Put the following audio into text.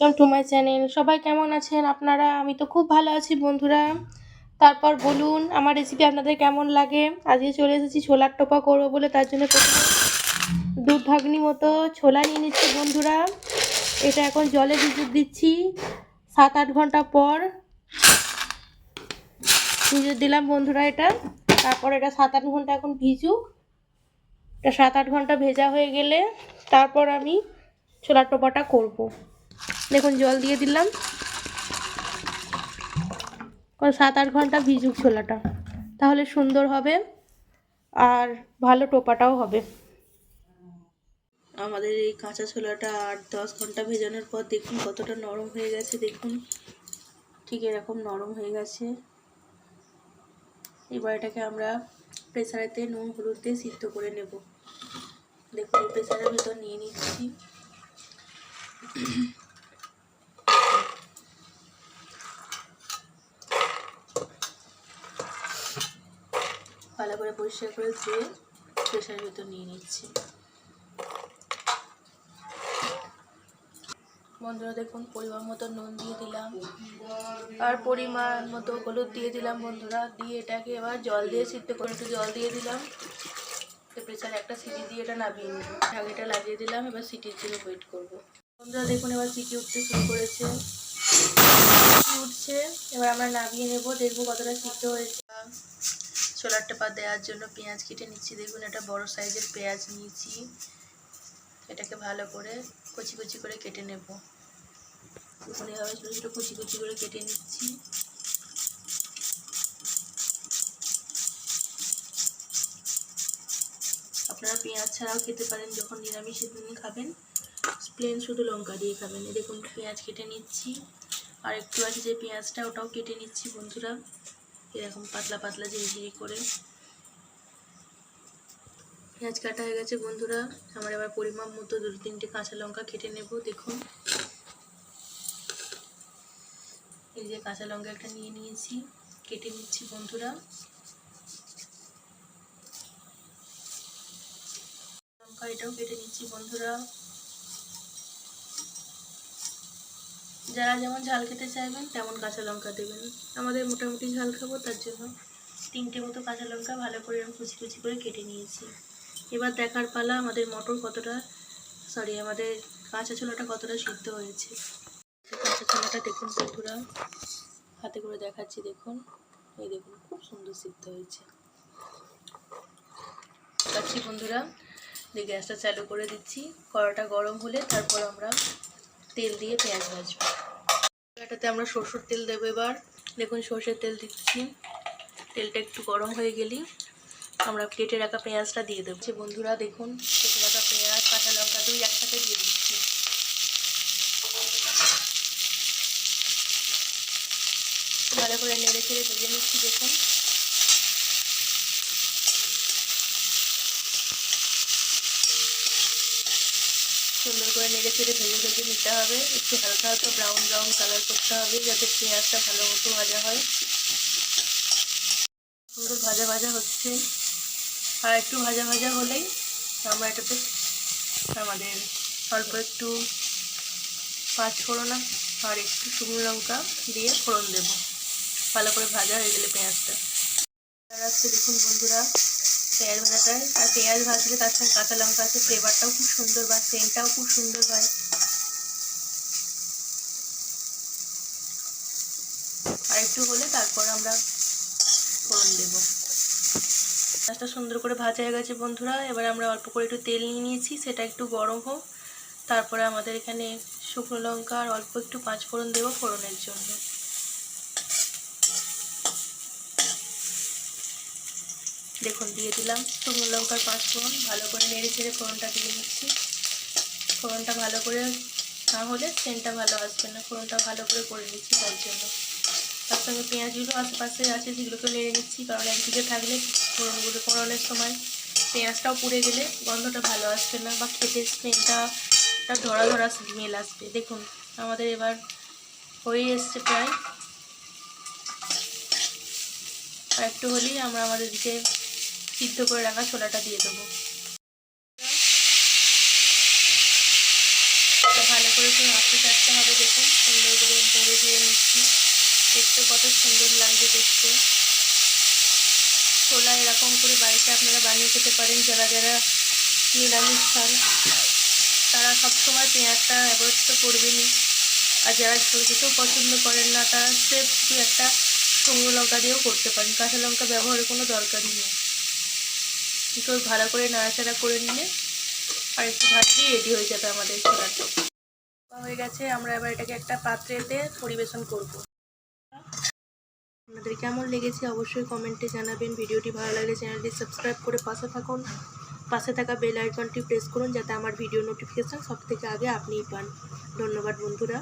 Welcome to my channel সবাই কেমন আছেন আপনারা? আমি তো খুব ভালো আছি বন্ধুরা। তারপর বলুন, আমার রেসিপি আপনাদের কেমন লাগে? আজকে চলে এসেছি ছোলার টোপা করব বলে, তার জন্য প্রথমে দুধ ভাগনি মতো ছোলা নিয়ে নিচ্ছি বন্ধুরা। এটা এখন জলে ভিজে দিচ্ছি সাত আট ঘণ্টা পর। ভিজে দিলাম বন্ধুরা এটা। তারপর এটা সাত আট ঘণ্টা এখন ভিজুক। এটা সাত আট ঘণ্টা ভেজা হয়ে গেলে তারপর আমি ছোলার টোপাটা করব। দেখুন, জল দিয়ে দিলাম। সাত আট ঘণ্টা ভিজুক ছোলাটা। তাহলে সুন্দর হবে আর ভালো টোপাটাও হবে। আমাদের এই কাঁচা ছোলাটা আট দশ ঘণ্টা ভেজানোর পর দেখুন কতটা নরম হয়ে গেছে, দেখুন। ঠিক এরকম নরম হয়ে গেছে। এবার এটাকে আমরা প্রেসারেতে নুন, হলুদ দিয়ে সিদ্ধ করে নেব। দেখুন প্রেসারের ভিতর নিয়ে নিচ্ছি। ভালো করে পরিষ্কার করে ধুয়ে প্রেসারের ভিতর নিয়ে নিচ্ছি। বন্ধুরা দেখুন, পরিমাণ মতো নুন দিয়ে দিলাম। আর পরিমাণ মতো হলুদ দিয়ে দিলাম বন্ধুরা। দিয়ে এটাকে এবার জল দিয়ে সিদ্ধ করে একটু জল দিয়ে দিলাম। প্রেসারে একটা সিটি দিয়ে এটা নামিয়ে নেব ঢাকিটা লাগিয়ে দিলাম, এবার সিটির জন্য ওয়েট করব। বন্ধুরা দেখুন, এবার সিটি উঠতে শুরু করেছে। উঠছে? এবার আমরা নামিয়ে নেব, দেখব কতটা সিদ্ধ হয়েছে। ছোলার টেপা দেওয়ার জন্য পেঁয়াজ কেটে নিচ্ছি। দেখুন এটা বড় সাইজের পেঁয়াজ নিয়েছি। এটাকে ভালো করে কুচি কুচি করে কেটে নেব। দেখুন এভাবে ছোটো ছোটো কুচি কুচি করে কেটে নিচ্ছি। আপনারা পেঁয়াজ ছাড়াও খেতে পারেন যখন নিরামিষের দিন খাবেন। প্লেন শুধু লঙ্কা দিয়ে খাবেন। দেখুন, পেঁয়াজ কেটে নিচ্ছি। আর একটু আছে যে পেঁয়াজটা ওটাও কেটে নিচ্ছি, বন্ধুরা। এরকম পাতলা পাতলা ঝিরি করে। পেঁয়াজ কাটা হয়ে গেছে বন্ধুরা। আমার এবার পরিমাপ মতো দু তিনটে কাঁচা লঙ্কা কেটে নেব, দেখুন। এই যে কাঁচা লঙ্কা একটা নিয়ে নিয়েছি, কেটে নিচ্ছি বন্ধুরা। লঙ্কা এটাও কেটে নিচ্ছি বন্ধুরা। যারা যেমন ঝাল খেতে চাইবেন, তেমন কাঁচা লঙ্কা দেবেন। আমাদের মোটামুটি ঝাল খাব, তার জন্য তিনটে মতো কাঁচা লঙ্কা ভালো করে আমি কুচি কুচি করে কেটে নিয়েছি। এবার দেখার পালা আমাদের মটর কতটা সরি আমাদের কাঁচা ছোলাটা কতটা সিদ্ধ হয়েছে। কাঁচা ছোলাটা দেখুন বন্ধুরা, হাতে করে দেখাচ্ছি, দেখুন। এই দেখুন, খুব সুন্দর সিদ্ধ হয়েছে। দেখাচ্ছি বন্ধুরা দিয়ে গ্যাসটা চালু করে দিচ্ছি। কড়াটা গরম হলে তারপর আমরা তেল দিয়ে পেঁয়াজ ভাজবো। এটাতে আমরা সরষের তেল দেবো এবার। দেখুন সর্ষের তেল দিচ্ছি। তেলটা একটু গরম হয়ে গেলি আমরা কেটে রাখা পেঁয়াজটা দিয়ে দেবো। বন্ধুরা, দেখুন, কেটে রাখা পেঁয়াজ, কাঁচা লঙ্কা দুই একসাথে দিয়ে দিচ্ছি। ভালো করে নেড়ে চেড়ে ভেজে নিচ্ছি, দেখুন। সুন্দর করে নেড়ে চেড়ে ভেজে ভেজে নিতে হবে। একটু হালকা হালকা ব্রাউন ব্রাউন কালার করতে হবে যাতে পেঁয়াজটা ভালো মতো ভাজা হয়। সুন্দর ভাজা ভাজা হচ্ছে। আর একটু ভাজা ভাজা হলেই আমরা এটাতে আমাদের অল্প একটু পাঁচ ফোড়না আর একটু শুকনো লঙ্কা দিয়ে ফোড়ন দেব। ভালো করে ভাজা হয়ে গেলে পেঁয়াজটা। দেখুন বন্ধুরা। পেঁয়াজ ভাজাটায় আর পেঁয়াজ ভাজলে তার সঙ্গে কাঁচা লঙ্কা আছে ফ্লেভারটাও খুব সুন্দর বা সেন্টটাও খুব সুন্দর হয়। আর একটু হলে তারপর আমরা ফোড়ন দেব। পেঁয়াজটা সুন্দর করে ভাজা হয়ে গেছে বন্ধুরা। এবার আমরা অল্প করে একটু তেল নিয়ে নিয়েছি, সেটা একটু গরম হোক। তারপরে আমাদের এখানে শুকনো লঙ্কা আর অল্প একটু পাঁচ ফোড়ন দেবো ফোড়নের জন্য। দেখুন, দিয়ে দিলাম শুকনো লঙ্কার পাঁচ ফোড়ন। ভালো করে নেড়ে ছেড়ে ফোড়নটা দিয়ে নিচ্ছি ফোড়নটা ভালো করে না হলে সেন্টটা ভালো আসবে না। ফোড়নটা ভালো করে করে নিচ্ছি তার জন্য। তার সঙ্গে পেঁয়াজগুলো আশেপাশে আছে সেগুলোকে নেড়ে নিচ্ছি, কারণ একদিকে থাকলে ফোড়নগুলো ফোড়নের সময় পেঁয়াজটাও পুড়ে গেলে গন্ধটা ভালো আসবে না, বা খেতে স্মেলটা ধরা ধরা স্মেল আসবে। দেখুন, আমাদের এবার হয়ে এসছে প্রায়। আর একটু হলেই আমরা আমাদের দিকে সিদ্ধ করে রাখা ছোলাটা দিয়ে দেবো। ভালো করে একটু আঁকতে চাটতে হবে, দেখুন সুন্দর করে ভরে দিয়ে নিচ্ছি। দেখতে কত সুন্দর লাগছে দেখতে। ছোলা এরকম করে বাড়িতে আপনারা বানিয়ে খেতে পারেন, যারা যারা নিরামিষ খান, তারা সবসময় পেঁয়াজটা অ্যাভয়েড তো করবেনই। আর যারা ঝোল পছন্দ করেন না, তারা সেফ শুধু একটা শুকনো লঙ্কা দিয়েও করতে পারেন। কাঁচা লঙ্কা ব্যবহারের কোনো দরকারই নেই। একটু ভালো করে নাড়াচাড়া করে নিলে আর একটু ভাজলেই রেডি হয়ে যাবে আমাদের ছোলাটা হয়ে গেছে, আমরা এবার এটাকে একটা পাত্রেতে পরিবেশন করব। আপনাদের কেমন লেগেছে অবশ্যই কমেন্টে জানাবেন। ভিডিওটি ভালো লাগলে চ্যানেলটি সাবস্ক্রাইব করে পাশে থাকুন। পাশে থাকা বেল আইকনটি প্রেস করুন যাতে আমার ভিডিও নোটিফিকেশান সব থেকে আগে আপনিই পান। ধন্যবাদ বন্ধুরা।